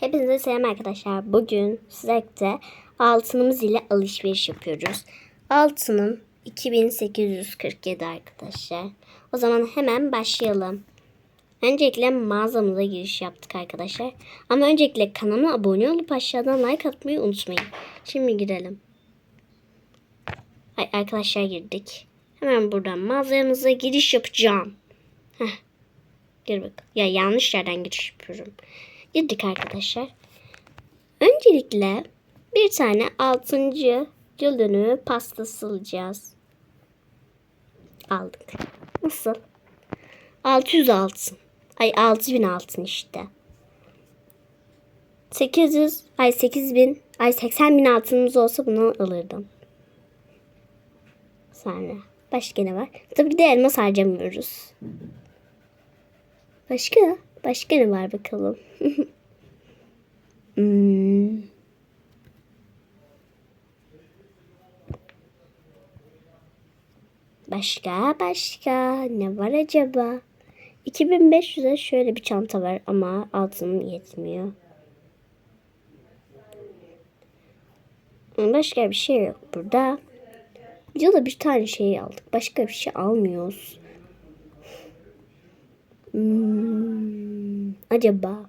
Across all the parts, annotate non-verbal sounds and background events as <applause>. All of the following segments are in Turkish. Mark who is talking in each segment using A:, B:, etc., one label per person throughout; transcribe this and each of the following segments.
A: Hepinize selam arkadaşlar. Bugün sizlerle altınımız ile alışveriş yapıyoruz. Altınım 2847 arkadaşlar. O zaman hemen başlayalım. Öncelikle mağazamıza giriş yaptık arkadaşlar. Ama öncelikle kanalıma abone olup aşağıdan like atmayı unutmayın. Şimdi girelim. Ay, arkadaşlar girdik. Hemen buradan mağazamıza giriş yapacağım. Heh. Gir bak. Ya yanlış yerden giriş yapıyorum. Girdik arkadaşlar. Öncelikle bir tane 6. yıl dönümü pastası alacağız. Aldık. Nasıl? 600 altın. Ay 6000 altın işte. 800 ay 8000 ay 80 bin altınımız olsa bunu alırdım. Sonra başka ne var? Tabii ki de elmas harcamıyoruz. Başka? Başka ne var bakalım? <laughs> hmm. Başka başka ne var acaba? 2500'e şöyle bir çanta var ama altınım yetmiyor. Başka bir şey yok burada. Videoda bir tane şey aldık. Başka bir şey almıyoruz. Hmm, acaba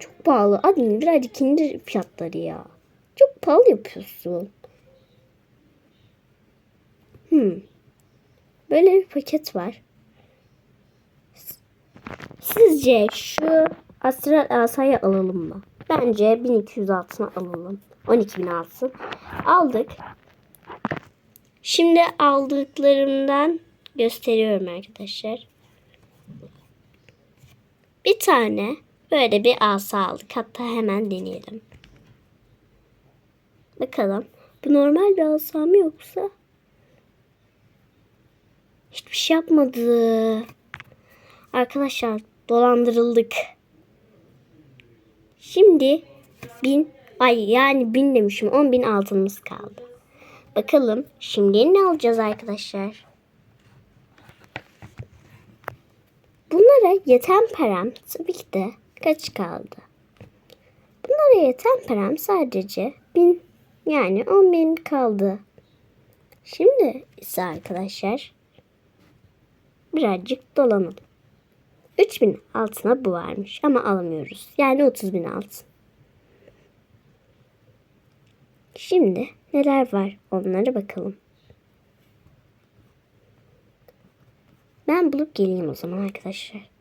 A: çok pahalı. Admin birazcık indir fiyatları ya. Çok pahalı yapıyorsun. Hmm. Böyle bir paket var. Sizce şu astral asayı alalım mı? Bence 1200 altına alalım. 12.000 altın. Aldık. Şimdi aldıklarımdan gösteriyorum arkadaşlar. Bir tane böyle bir asa aldık. Hatta hemen deneyelim. Bakalım. Bu normal bir asa mı yoksa? Hiçbir şey yapmadı. Arkadaşlar dolandırıldık. Şimdi bin ay yani bin demişim on bin altınımız kaldı. Bakalım şimdi ne alacağız arkadaşlar? Bunlara yeten param tabii ki de kaç kaldı? Bunlara yeten param sadece bin yani on bin kaldı. Şimdi ise arkadaşlar birazcık dolanalım. 3000 altına bu varmış ama alamıyoruz. Yani 30 bin altın. Şimdi neler var onlara bakalım. Ben bulup geleyim o zaman arkadaşlar.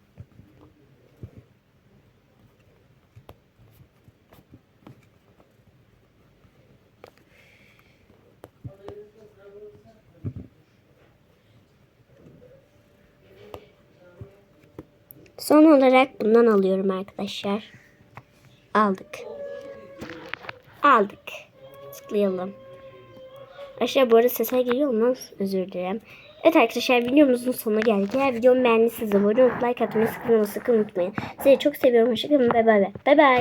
A: Son olarak bundan alıyorum arkadaşlar. Aldık. Aldık. Tıklayalım. Arkadaşlar bu arada sesler geliyor mu? Özür dilerim. Evet arkadaşlar videomuzun sonuna geldik. Eğer videomu beğendiyseniz abone olup like atmayı sakın, sakın unutmayın. Sizi çok seviyorum. Hoşçakalın. Bay bay. Bay bay.